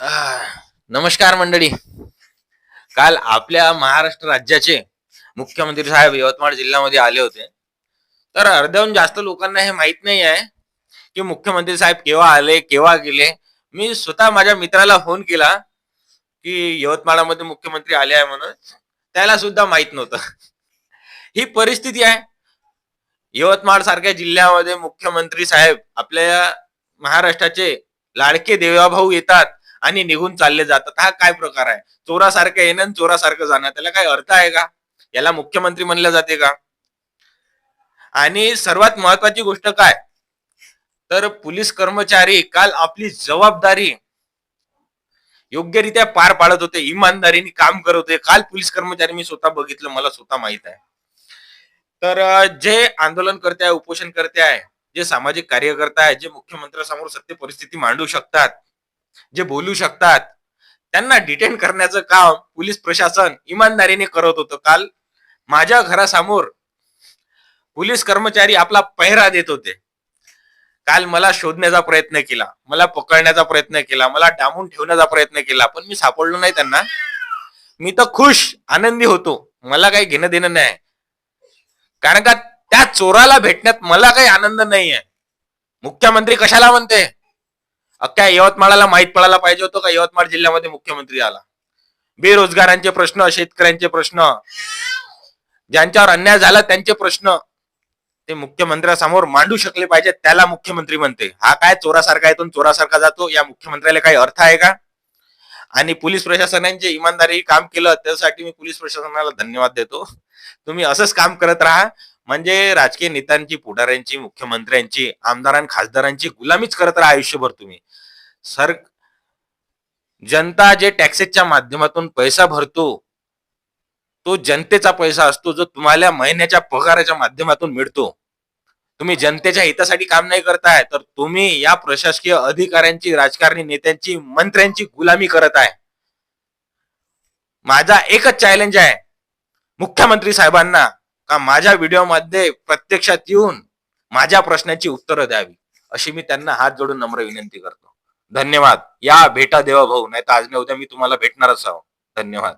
नमस्कार मंडळी. काल आपल्या महाराष्ट्र राज्याचे मुख्यमंत्री साहेब यवतमाळ जिल्ह्यामध्ये आले होते. तर अर्ध्याहून जास्त लोकांना हे माहीत नाही आहे की मुख्यमंत्री साहेब केव्हा आले केव्हा गेले. मी स्वतः माझ्या मित्राला फोन केला की यवतमाळामध्ये मुख्यमंत्री आले आहे म्हणून. त्याला सुद्धा माहीत नव्हतं. ही परिस्थिती आहे. यवतमाळ सारख्या जिल्ह्यामध्ये मुख्यमंत्री साहेब आपल्या महाराष्ट्राचे लाडके देवाभाऊ येतात. आणि निघून चालले जातात. हा काय प्रकार आहे? चोरासारखं येणं आणि चोरासारखं जाणं त्याला काय अर्थ आहे का? याला मुख्यमंत्री म्हणलं जाते का? आणि सर्वात महत्वाची गोष्ट काय? तर पोलीस कर्मचारी काल आपली जबाबदारी योग्यरित्या पार पाडत होते इमानदारीने काम करत होते. काल पोलीस कर्मचारी मी स्वतः बघितलं मला स्वतः माहीत आहे. तर जे आंदोलन करते आहे उपोषण करते आहे जे सामाजिक कार्यकर्ता आहे जे मुख्यमंत्र्यांसमोर सत्य परिस्थिती मांडू शकतात जे बोलू शकतात त्यांना डिटेन करण्याचं काम पोलीस प्रशासन इमानदारीने करत होतं. काल माझ्या घरासमोर पोलीस कर्मचारी आपला पहिरा देत होते. काल मला शोधण्याचा प्रयत्न केला मला पकडण्याचा प्रयत्न केला मला डांबून ठेवण्याचा प्रयत्न केला पण मी सापडलो नाही त्यांना. मी तर खुश आनंदी होतो. मला काही घेणं देणं नाही. कारण का त्या चोराला भेटण्यात मला काही आनंद नाही आहे मुख्यमंत्री कशाला म्हणते? अख्ख्या यवतमाळाला माहीत पडायला पाहिजे होतं का? यवतमाळ जिल्ह्यामध्ये मुख्यमंत्री आला. बेरोजगारांचे प्रश्न शेतकऱ्यांचे प्रश्न ज्यांच्यावर अन्याय झाला त्यांचे प्रश्न ते मुख्यमंत्र्यासमोर मांडू शकले पाहिजे त्याला मुख्यमंत्री म्हणते. हा काय चोरासारखा येतो चोरासारखा जातो या मुख्यमंत्र्याला काही अर्थ आहे का? आणि पोलीस प्रशासनाने इमानदारी काम केलं त्यासाठी मी पोलीस प्रशासनाला धन्यवाद देतो. तुम्ही असंच काम करत राहा म्हणजे राजकीय नेत्यांची पुढाऱ्यांची मुख्यमंत्र्यांची आमदारां खासदारांची गुलामीच करत राहा आयुष्यभर तुम्ही. सर जनता जे टॅक्सेसच्या माध्यमातून पैसा भरतो तो जनतेचा पैसा असतो जो तुम्हाला महिन्याच्या पगाराच्या माध्यमातून मिळतो. तुम्ही जनतेच्या हितासाठी काम नाही करताय तर तुम्ही या प्रशासकीय अधिकाऱ्यांची राजकारणी नेत्यांची मंत्र्यांची गुलामी करत आहे. माझा एकच चॅलेंज आहे. मुख्यमंत्री साहेबांना का माझ्या व्हिडिओमध्ये प्रत्यक्षात येऊन माझ्या प्रश्नाची उत्तरं द्यावी अशी मी त्यांना हात जोडून नम्र विनंती करतो. धन्यवाद. या भेटा देवा भाऊ नाही तर आज नाही उद्या मी तुम्हाला भेटणारच आहो. धन्यवाद.